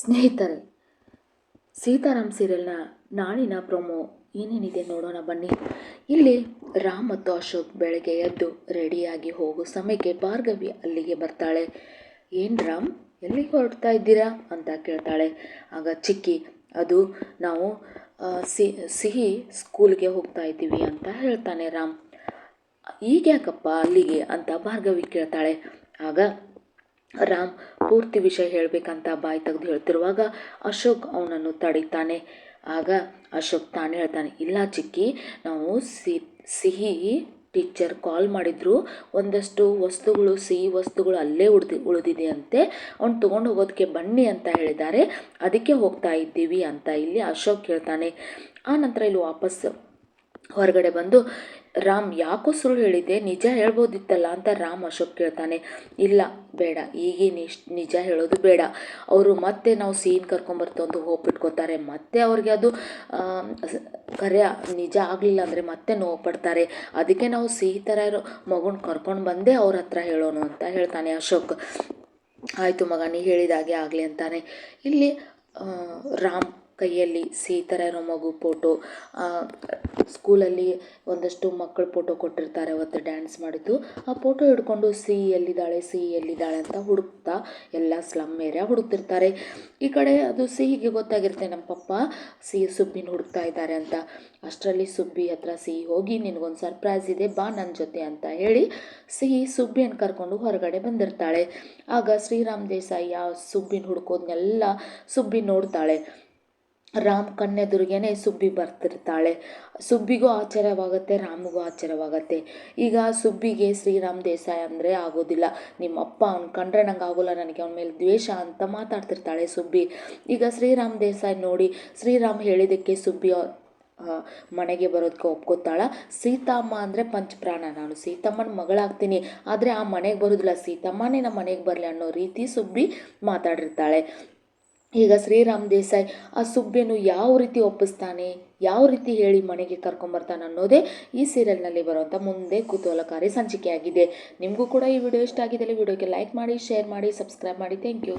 ಸ್ನೇಹಿತರೆ, ಸೀತಾರಾಮ್ ಸೀರಿಯಲ್ನ ನಾಳಿನ ಪ್ರೊಮೋ ಏನೇನಿದೆ ನೋಡೋಣ ಬನ್ನಿ. ಇಲ್ಲಿ ರಾಮ್ ಮತ್ತು ಅಶೋಕ್ ಬೆಳಗ್ಗೆ ಎದ್ದು ರೆಡಿಯಾಗಿ ಹೋಗೋ ಸಮಯಕ್ಕೆ ಭಾರ್ಗವಿ ಅಲ್ಲಿಗೆ ಬರ್ತಾಳೆ. ಏನು ರಾಮ್, ಎಲ್ಲಿಗೆ ಹೊರಡ್ತಾ ಇದ್ದೀರಾ ಅಂತ ಕೇಳ್ತಾಳೆ. ಆಗ ಚಿಕ್ಕಿ, ಅದು ನಾವು ಸಿ, ಸಿಹಿ ಸ್ಕೂಲ್ಗೆ ಹೋಗ್ತಾ ಇದ್ದೀವಿ ಅಂತ ಹೇಳ್ತಾನೆ ರಾಮ್. ಈಗ ಯಾಕಪ್ಪ ಅಲ್ಲಿಗೆ ಅಂತ ಭಾರ್ಗವಿ ಕೇಳ್ತಾಳೆ. ಆಗ ರಾಮ್ ಪೂರ್ತಿ ವಿಷಯ ಹೇಳಬೇಕಂತ ಬಾಯಿ ತೆಗೆದು ಹೇಳ್ತಿರುವಾಗ ಅಶೋಕ್ ಅವನನ್ನು ತಡೀತಾನೆ. ಆಗ ಅಶೋಕ್ ತಾನೇ ಹೇಳ್ತಾನೆ, ಇಲ್ಲ ಚಿಕ್ಕಿ, ನಾವು ಸಿ, ಸಿಹಿ ಟೀಚರ್ ಕಾಲ್ ಮಾಡಿದ್ರು. ಒಂದಷ್ಟು ವಸ್ತುಗಳು, ಸಿಹಿ ವಸ್ತುಗಳು ಅಲ್ಲೇ ಉಳಿದಿ ಉಳಿದಿದೆ ಅಂತೆ ಅವ್ನು ತೊಗೊಂಡು ಹೋಗೋದಕ್ಕೆ ಬನ್ನಿ ಅಂತ ಹೇಳಿದ್ದಾರೆ. ಅದಕ್ಕೆ ಹೋಗ್ತಾ ಇದ್ದೀವಿ ಅಂತ ಇಲ್ಲಿ ಅಶೋಕ್ ಹೇಳ್ತಾನೆ. ಆ ನಂತರ ಇಲ್ಲಿ ವಾಪಸ್ ಹೊರಗಡೆ ಬಂದು ರಾಮ್ ಯಾಕೋ ಸುಳ್ಳು ಹೇಳಿದ್ದೆ? ನಿಜ ಹೇಳ್ಬೋದಿತ್ತಲ್ಲ ಅಂತ ರಾಮ್ ಅಶೋಕ್ ಕೇಳ್ತಾನೆ. ಇಲ್ಲ, ಬೇಡ. ಈಗೇನು ನಿಜ ಹೇಳೋದು ಬೇಡ. ಅವರು ಮತ್ತೆ ನಾವು ಸೀನ್ ಕರ್ಕೊಂಬರ್ತು ಅಂತ ಹೋಪ್ ಇಟ್ಕೋತಾರೆ ಮತ್ತೆ ಅವ್ರಿಗೆ ಅದು ಕರೆಯ ಕರೆ ನಿಜ ಆಗಲಿಲ್ಲ ಅಂದರೆ ಮತ್ತೆ ನೋವು ಪಡ್ತಾರೆ. ಅದಕ್ಕೆ ನಾವು ಸಿಹಿ ಥರ ಇರೋ ಮಗುನ ಕರ್ಕೊಂಡು ಬಂದೆ ಅವ್ರ ಹತ್ರ ಹೇಳೋಣ ಅಂತ ಹೇಳ್ತಾನೆ ಅಶೋಕ್. ಆಯಿತು ಮಗ, ನೀ ಹೇಳಿದಾಗೆ ಆಗಲಿ ಅಂತಾನೆ. ಇಲ್ಲಿ ರಾಮ್ ಕೈಯಲ್ಲಿ ಇರೋ ಮಗು ಫೋಟೋ ಸ್ಕೂಲಲ್ಲಿ ಒಂದಷ್ಟು ಮಕ್ಕಳ ಫೋಟೋ ಕೊಟ್ಟಿರ್ತಾರೆ, ಅವತ್ತು ಡ್ಯಾನ್ಸ್ ಮಾಡಿದ್ದು. ಆ ಫೋಟೋ ಹಿಡ್ಕೊಂಡು ಸಿ ಎಲ್ಲಿದ್ದಾಳೆ ಸಿ ಎಲ್ಲಿದ್ದಾಳೆ ಅಂತ ಹುಡುಕ್ತಾ ಎಲ್ಲ ಸ್ಲಮ್ ಏರಿಯಾ ಹುಡುಕ್ತಿರ್ತಾರೆ. ಈ ಕಡೆ ಅದು ಸಿಹಿಗೆ ಗೊತ್ತಾಗಿರುತ್ತೆ, ನಮ್ಮ ಪಪ್ಪ ಸಿ ಸುಬ್ಬಿನ ಹುಡುಕ್ತಾ ಇದ್ದಾರೆ ಅಂತ. ಅಷ್ಟರಲ್ಲಿ ಸುಬ್ಬಿ ಹತ್ರ ಸಿಹಿ ಹೋಗಿ ನಿನಗೊಂದು ಸರ್ಪ್ರೈಸ್ ಇದೆ, ಬಾ ನನ್ನ ಜೊತೆ ಅಂತ ಹೇಳಿ ಸಿಹಿ ಸುಬ್ಬಿಯನ್ನು ಕರ್ಕೊಂಡು ಹೊರಗಡೆ ಬಂದಿರ್ತಾಳೆ. ಆಗ ಶ್ರೀರಾಮ್ ದೇಸಾಯಿ ಆ ಸುಬ್ಬಿನ ಹುಡ್ಕೋದ್ನೆಲ್ಲ ಸುಬ್ಬಿ ನೋಡ್ತಾಳೆ. ರಾಮ್ ಕಣ್ಣೆದುರಿಗೇನೆ ಸುಬ್ಬಿ ಬರ್ತಿರ್ತಾಳೆ. ಸುಬ್ಬಿಗೂ ಆಶ್ಚರ್ಯವಾಗುತ್ತೆ, ರಾಮಗೂ ಆಶ್ಚರ್ಯವಾಗುತ್ತೆ. ಈಗ ಸುಬ್ಬಿಗೆ ಶ್ರೀರಾಮ್ ದೇಸಾಯಿ ಅಂದರೆ ಆಗೋದಿಲ್ಲ. ನಿಮ್ಮ ಅಪ್ಪ ಅವ್ನು ಕಂಡ್ರೆ ನಂಗೆ ಆಗೋಲ್ಲ, ನನಗೆ ಅವನ ಮೇಲೆ ದ್ವೇಷ ಅಂತ ಮಾತಾಡ್ತಿರ್ತಾಳೆ ಸುಬ್ಬಿ. ಈಗ ಶ್ರೀರಾಮ್ ದೇಸಾಯಿ ನೋಡಿ, ಶ್ರೀರಾಮ್ ಹೇಳಿದ್ದಕ್ಕೆ ಸುಬ್ಬಿ ಮನೆಗೆ ಬರೋದಕ್ಕೆ ಒಪ್ಕೋತಾಳ. ಸೀತಮ್ಮ ಅಂದರೆ ಪಂಚಪ್ರಾಣ ನಾನು ಸೀತಮ್ಮನ ಮಗಳಾಗ್ತೀನಿ. ಆದರೆ ಆ ಮನೆಗೆ ಬರೋದಿಲ್ಲ. ಸೀತಮ್ಮನೇ ನಮ್ಮ ಮನೆಗೆ ಬರಲಿ ಅನ್ನೋ ರೀತಿ ಸುಬ್ಬಿ ಮಾತಾಡಿರ್ತಾಳೆ. ಈಗ ಶ್ರೀರಾಮ್ ದೇಸಾಯಿ ಆ ಸುಬ್ಬೆಯನ್ನು ಯಾವ ರೀತಿ ಒಪ್ಪಿಸ್ತಾನೆ, ಯಾವ ರೀತಿ ಹೇಳಿ ಮನೆಗೆ ಕರ್ಕೊಂಬರ್ತಾನೆ ಅನ್ನೋದೇ ಈ ಸೀರಿಯಲ್ನಲ್ಲಿ ಬರುವಂಥ ಮುಂದೆ ಕುತೂಹಲಕಾರಿ ಸಂಚಿಕೆಯಾಗಿದೆ. ನಿಮಗೂ ಕೂಡ ಈ ವಿಡಿಯೋ ಇಷ್ಟ ಆಗಿದ್ದಲ್ಲಿ ವಿಡಿಯೋಗೆ ಲೈಕ್ ಮಾಡಿ ಶೇರ್ ಮಾಡಿ ಸಬ್ಸ್ಕ್ರೈಬ್ ಮಾಡಿ. Thank you